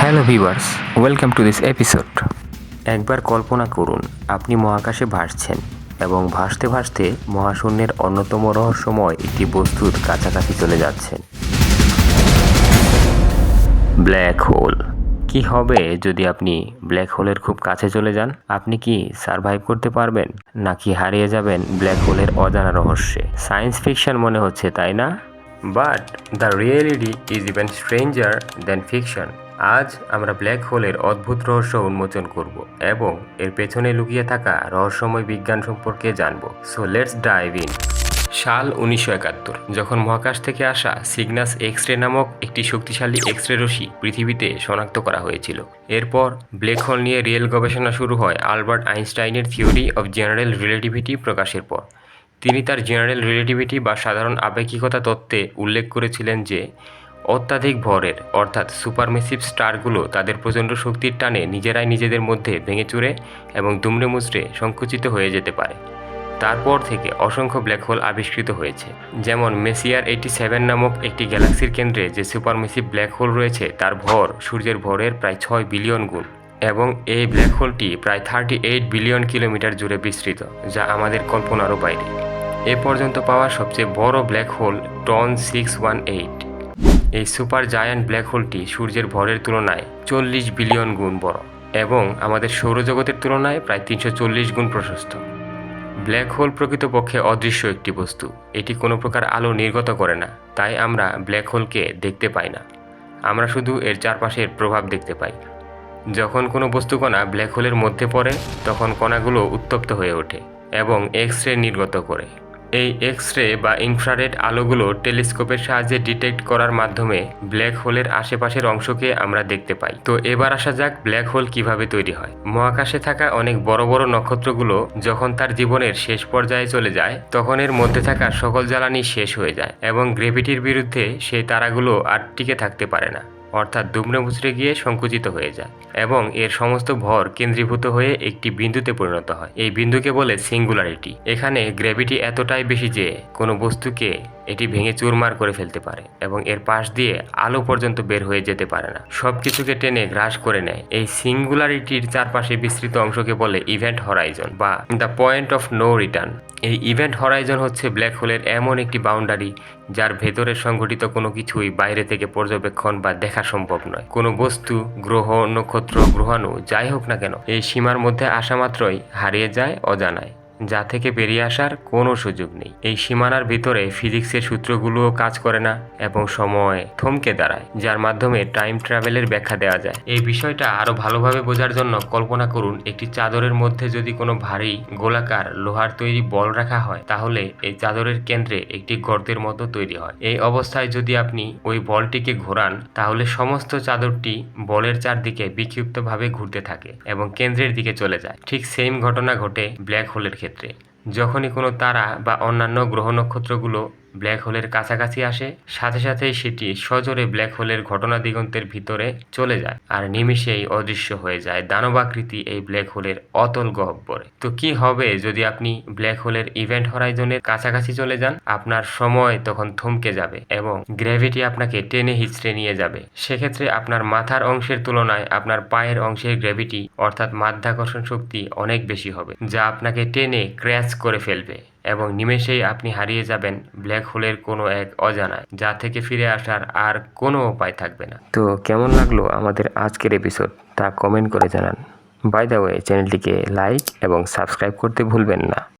Hello viewers, welcome to this episode. একবার কল্পনা করুন, আপনি মহাকাশে ভাসছেন এবং ভাসতে ভাসতে মহাশূন্যের অন্যতম রহস্যময় একটি বস্তুর কাছাকাছি চলে যাচ্ছেন। Black hole. কি হবে যদি আপনি ব্ল্যাক হোলের খুব কাছে চলে যান? আপনি কি সার্ভাইভ করতে পারবেন? নাকি হারিয়ে যাবেন ব্ল্যাক হোলের অজানা রহস্যে? সায়েন্স ফিকশন মনে হচ্ছে, তাই না? But the reality is even stranger than fiction আজ আমরা ব্ল্যাক হোলের অদ্ভুত রহস্য উন্মোচন করব এবং এর পেছনে লুকিয়ে থাকা রহস্যময় বিজ্ঞান সম্পর্কে জানব। সো লেটস ডাইভ ইন সাল উনিশশো একাত্তর, যখন মহাকাশ থেকে আসা সিগনাস এক্স রে নামক একটি শক্তিশালী এক্স রে রশ্মি পৃথিবীতে শনাক্ত করা হয়েছিল। এরপর ব্ল্যাক হোল নিয়ে রিয়েল গবেষণা শুরু হয় আলবার্ট আইনস্টাইনের থিওরি অফ জেনারেল রিলেটিভিটি প্রকাশের পর। তিনি তার জেনারেল রিলেটিভিটি বা সাধারণ আপেক্ষিকতা তত্ত্বে উল্লেখ করেছিলেন যে, অত্যাধিক ভরের, অর্থাৎ সুপারমেসিভ স্টারগুলো তাদের প্রচণ্ড শক্তির টানে নিজেরাই নিজেদের মধ্যে ভেঙে চুরে এবং দুমড়ে মুচড়ে সংকুচিত হয়ে যেতে পারে। তারপর থেকে অসংখ্য ব্ল্যাক হোল আবিষ্কৃত হয়েছে। যেমন মেসিয়ার এইটি সেভেন নামক একটি গ্যালাক্সির কেন্দ্রে যে সুপারমেসিভ ব্ল্যাক হোল রয়েছে, তার ভর সূর্যের ভরের প্রায় ছয় বিলিয়ন গুণ এবং এই ব্ল্যাক হোলটি প্রায় থার্টি এইট বিলিয়ন কিলোমিটার জুড়ে বিস্তৃত, যা আমাদের কল্পনারও বাইরে। এ পর্যন্ত পাওয়া সবচেয়ে বড় black hole TON six one eight এই সুপার জায়ান্ট ব্ল্যাক হোলটি সূর্যের ভরের তুলনায় চল্লিশ বিলিয়ন গুণ বড় এবং আমাদের সৌরজগতের তুলনায় প্রায় তিনশো চল্লিশ গুণ প্রশস্ত। ব্ল্যাক হোল প্রকৃতপক্ষে অদৃশ্য একটি বস্তু। এটি কোনো প্রকার আলো নির্গত করে না, তাই আমরা ব্ল্যাক হোলকে দেখতে পাই না। আমরা শুধু এর চারপাশের প্রভাব দেখতে পাই। যখন কোনো বস্তুকণা ব্ল্যাক হোলের মধ্যে পড়ে, তখন কণাগুলো উত্তপ্ত হয়ে ওঠে এবং এক্স রে নির্গত করে। এই এক্স রে বা ইনফ্রারেড আলোগুলো টেলিস্কোপের সাহায্যে ডিটেক্ট করার মাধ্যমে ব্ল্যাক হোলের আশেপাশের অংশকে আমরা দেখতে পাই। তো এবার আসা যাক ব্ল্যাক হোল কীভাবে তৈরি হয়। মহাকাশে থাকা অনেক বড় বড় নক্ষত্রগুলো যখন তার জীবনের শেষ পর্যায়ে চলে যায়, তখন এর মধ্যে থাকা সকল জ্বালানি শেষ হয়ে যায় এবং গ্রেভিটির বিরুদ্ধে সেই তারাগুলো আর টিকে থাকতে পারে না। অর্থাৎ দুমড়ে মুচড়ে গিয়ে সংকুচিত হয়ে যায় এবং এর সমস্ত ভর কেন্দ্রীভূত হয়ে একটি বিন্দুতে পরিণত হয়। এই বিন্দুকে বলে সিঙ্গুলারিটি। এখানে গ্র্যাভিটি এতটাই বেশি যে কোনো বস্তুকে এটি ভেঙে চুরমার করে ফেলতে পারে এবং এর পাশ দিয়ে আলো পর্যন্ত বের হয়ে যেতে পারে না। সব কিছুকে টেনে গ্রাস করে নেয়। এই সিঙ্গুলারিটির চারপাশে বিস্তৃত অংশকে বলে ইভেন্ট হরাইজন বা the point of no return. এই ইভেন্ট হরাইজন হচ্ছে ব্ল্যাক হোলের এমন একটি বাউন্ডারি যার ভেতরে সংঘটিত কোনো কিছুই বাইরে থেকে পর্যবেক্ষণ বা দেখা সম্ভব নয়। কোনো বস্তু, গ্রহ, নক্ষত্র, গ্রহাণু, যাই হোক না কেন, এই সীমার মধ্যে আসা মাত্রই হারিয়ে যায় অজানায়। যা থেকে বেরিয়ে আসার কোনো সুযোগ নেই। এই সীমানার ভিতরে ফিজিক্সের সূত্রগুলোও কাজ করে না এবং সময় থমকে দাঁড়ায়, যার মাধ্যমে টাইম ট্রাভেলের ব্যাখ্যা দেওয়া যায়। এই বিষয়টা আরও ভালোভাবে বোঝার জন্য কল্পনা করুন, একটি চাদরের মধ্যে যদি কোনো ভারী গোলাকার লোহার তৈরি বল রাখা হয়, তাহলে এই চাদরের কেন্দ্রে একটি গর্তের মতো তৈরি হয়। এই অবস্থায় যদি আপনি ওই বলটিকে ঘোরান, তাহলে সমস্ত চাদরটি বলের চারদিকে বিক্ষিপ্তভাবে ঘুরতে থাকে এবং কেন্দ্রের দিকে চলে যায়। ঠিক সেম ঘটনা ঘটে ব্ল্যাক হোলের ক্ষেত্রে। যখনই কোনো তারা বা অন্যান্য গ্রহ নক্ষত্রগুলো ব্ল্যাক হোলের কাছাকাছি আসে, সাথে সাথে সেটি সজোরে ব্ল্যাক হোলের ঘটনা দিগন্তের ভিতরে চলে যায় আর নিমিষেই অদৃশ্য হয়ে যায় দানবাকৃতি এই ব্ল্যাক হোলের অতল গহ্বরে। তো কি হবে যদি আপনি ব্ল্যাক হোলের ইভেন্ট হরাইজনের কাছাকাছি চলে যান? আপনার সময় তখন থমকে যাবে এবং গ্র্যাভিটি আপনাকে টেনে হিচড়ে নিয়ে যাবে। সেক্ষেত্রে আপনার মাথার অংশের তুলনায় আপনার পায়ের অংশের গ্র্যাভিটি অর্থাৎ মাধ্যাকর্ষণ শক্তি অনেক বেশি হবে, যা আপনাকে টেনে ক্র্যাচ করে ফেলবে। এবং নিমেষেই আপনি হারিয়ে যাবেন ব্ল্যাক হোলের কোনো এক অজানায় যা থেকে ফিরে আসার আর কোনো উপায় থাকবে না। তো কেমন লাগল আমাদের আজকের এপিসোড তা কমেন্ট করে জানান। বাই দ্য ওয়ে চ্যানেলটিকে লাইক এবং সাবস্ক্রাইব করতে ভুলবেন না।